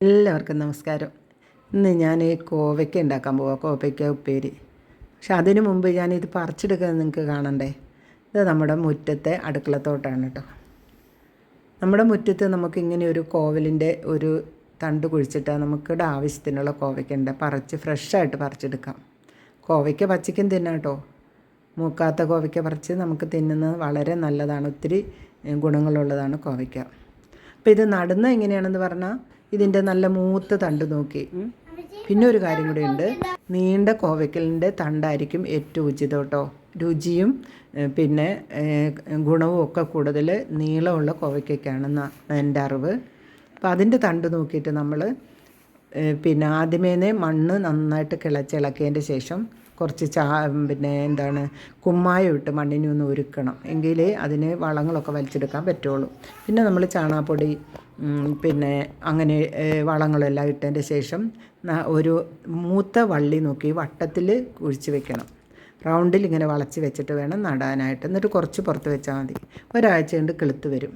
എല്ലാവർക്കും നമസ്കാരം. ഇന്ന് ഞാൻ കോവയ്ക്ക ഉണ്ടാക്കാൻ പോവാം കോവയ്ക്ക ഉപ്പേരി. പക്ഷെ അതിനു മുമ്പ് ഞാനിത് പറിച്ചെടുക്കുന്നത് നിങ്ങൾക്ക് കാണണ്ടേ? ഇത് നമ്മുടെ മുറ്റത്തെ അടുക്കളത്തോട്ടാണ് കേട്ടോ. നമ്മുടെ മുറ്റത്ത് നമുക്ക് ഇങ്ങനെ ഒരു കോവലിന്റെ ഒരു തണ്ട് കുഴിച്ചിട്ടാൽ നമുക്കിവിടെ ആവശ്യത്തിനുള്ള കോവയ്ക്ക ഉണ്ട്. പറിച്ച് ഫ്രഷായിട്ട് പറിച്ചെടുക്കാം. കോവയ്ക്ക പച്ചയ്ക്കും തിന്നാം കേട്ടോ. മൂക്കാത്ത കോവയ്ക്ക പറിച്ച് നമുക്ക് തിന്നുന്നത് വളരെ നല്ലതാണ്. ഒത്തിരി ഗുണങ്ങളുള്ളതാണ് കോവയ്ക്ക. അപ്പോൾ ഇത് നടുന്നത് എങ്ങനെയാണെന്ന് പറഞ്ഞാൽ ഇതിന്റെ നല്ല മൂത്ത തണ്ട് നോക്കി. പിന്നെ ഒരു കാര്യം കൂടി ഉണ്ട്. നീണ്ട കോവയ്ക്കലിന്റെ തണ്ടായിരിക്കും ഏറ്റവും ഉചിതം കേട്ടോ. രുചിയും പിന്നെ ഗുണവും ഒക്കെ കൂടുതൽ നീളമുള്ള കോവയ്ക്കൊക്കെയാണെന്ന് എന്റെ അറിവ്. അപ്പോൾ അതിന്റെ തണ്ട് നോക്കിയിട്ട് നമ്മൾ പിന്നെ ആദ്യമേനെ മണ്ണ് നന്നായിട്ട് കിളച്ചിളക്കിയതിന്റെ ശേഷം കുറച്ച് ചാ പിന്നെ എന്താണ് കുമ്മായം ഇട്ട് മണ്ണിനെ ഒന്ന് ഒരുക്കണം എങ്കിലേ അതിന് വളങ്ങളൊക്കെ വലിച്ചെടുക്കാൻ പറ്റുള്ളൂ. പിന്നെ നമ്മൾ ചാണകപ്പൊടി പിന്നെ അങ്ങനെ വളങ്ങളെല്ലാം ഇട്ടതിന്റെ ശേഷം ഒരു മൂത്ത വള്ളി നോക്കി വട്ടത്തിൽ കുഴിച്ച് വെക്കണം. റൗണ്ടിൽ ഇങ്ങനെ വളച്ച് വെച്ചിട്ട് വേണം നടാനായിട്ട്. എന്നിട്ട് കുറച്ച് പുറത്ത് വെച്ചാൽ മതി. ഒരാഴ്ച കൊണ്ട് കിളുത്ത് വരും.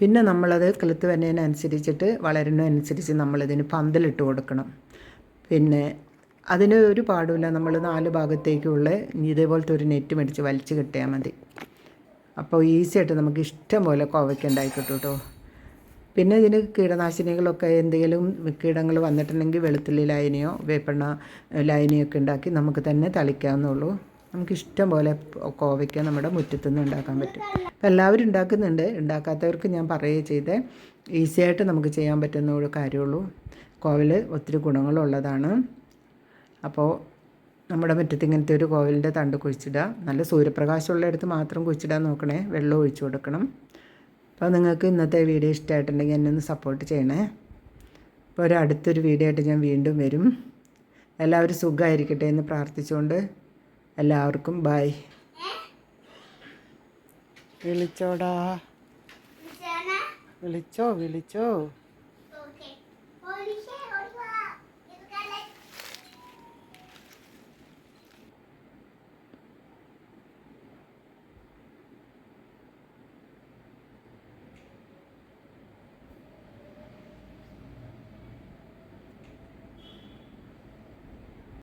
പിന്നെ നമ്മളത് കിളുത്ത് വരുന്നതിനനുസരിച്ചിട്ട് വളരുന്നതനുസരിച്ച് നമ്മളിതിന് പന്തലിട്ട് കൊടുക്കണം. പിന്നെ അതിന് ഒരു പാടുമില്ല. നമ്മൾ നാല് ഭാഗത്തേക്കുള്ള ഇതേപോലത്തെ ഒരു നെറ്റ് മേടിച്ച് വലിച്ചു കിട്ടിയാൽ മതി. അപ്പോൾ ഈസി ആയിട്ട് നമുക്ക് ഇഷ്ടം പോലെ കോവയ്ക്ക കേട്ടോ. പിന്നെ ഇതിന് കീടനാശിനികളൊക്കെ എന്തെങ്കിലും കീടങ്ങൾ വന്നിട്ടുണ്ടെങ്കിൽ വെളുത്തുള്ളി ലൈനിയോ വേപ്പെണ്ണ ഒക്കെ ഉണ്ടാക്കി നമുക്ക് തന്നെ തളിക്കാവുന്നുള്ളൂ നമുക്ക് ഇഷ്ടം പോലെ കോവയ്ക്ക നമ്മുടെ മുറ്റത്തുനിന്ന് ഉണ്ടാക്കാൻ പറ്റും. അപ്പോൾ എല്ലാവരും ഉണ്ടാക്കുന്നുണ്ട്. ഉണ്ടാക്കാത്തവർക്ക് ഞാൻ പറയുകയും ചെയ്തേ ഈസി ആയിട്ട് നമുക്ക് ചെയ്യാൻ പറ്റുന്ന ഒരു കാര്യമുള്ളൂ. കോവിൽ ഒത്തിരി ഗുണങ്ങളുള്ളതാണ്. അപ്പോൾ നമ്മുടെ മുറ്റത്ത് ഇങ്ങനത്തെ ഒരു കോവിലിന്റെ തണ്ട് കുഴിച്ചിടുക. നല്ല സൂര്യപ്രകാശമുള്ള അടുത്ത് മാത്രം കുഴിച്ചിടാൻ നോക്കണേ. വെള്ളം ഒഴിച്ചു കൊടുക്കണം. അപ്പോൾ നിങ്ങൾക്ക് ഇന്നത്തെ വീഡിയോ ഇഷ്ടമായിട്ടുണ്ടെങ്കിൽ എന്നെ ഒന്ന് സപ്പോർട്ട് ചെയ്യണേ. അപ്പോൾ ഒരു അടുത്തൊരു വീഡിയോ ആയിട്ട് ഞാൻ വീണ്ടും വരും. എല്ലാവരും സുഖമായിരിക്കട്ടെ എന്ന് പ്രാർത്ഥിച്ചുകൊണ്ട് എല്ലാവർക്കും ബായ് വിളിച്ചോടാ. വിളിച്ചോ വിളിച്ചോ.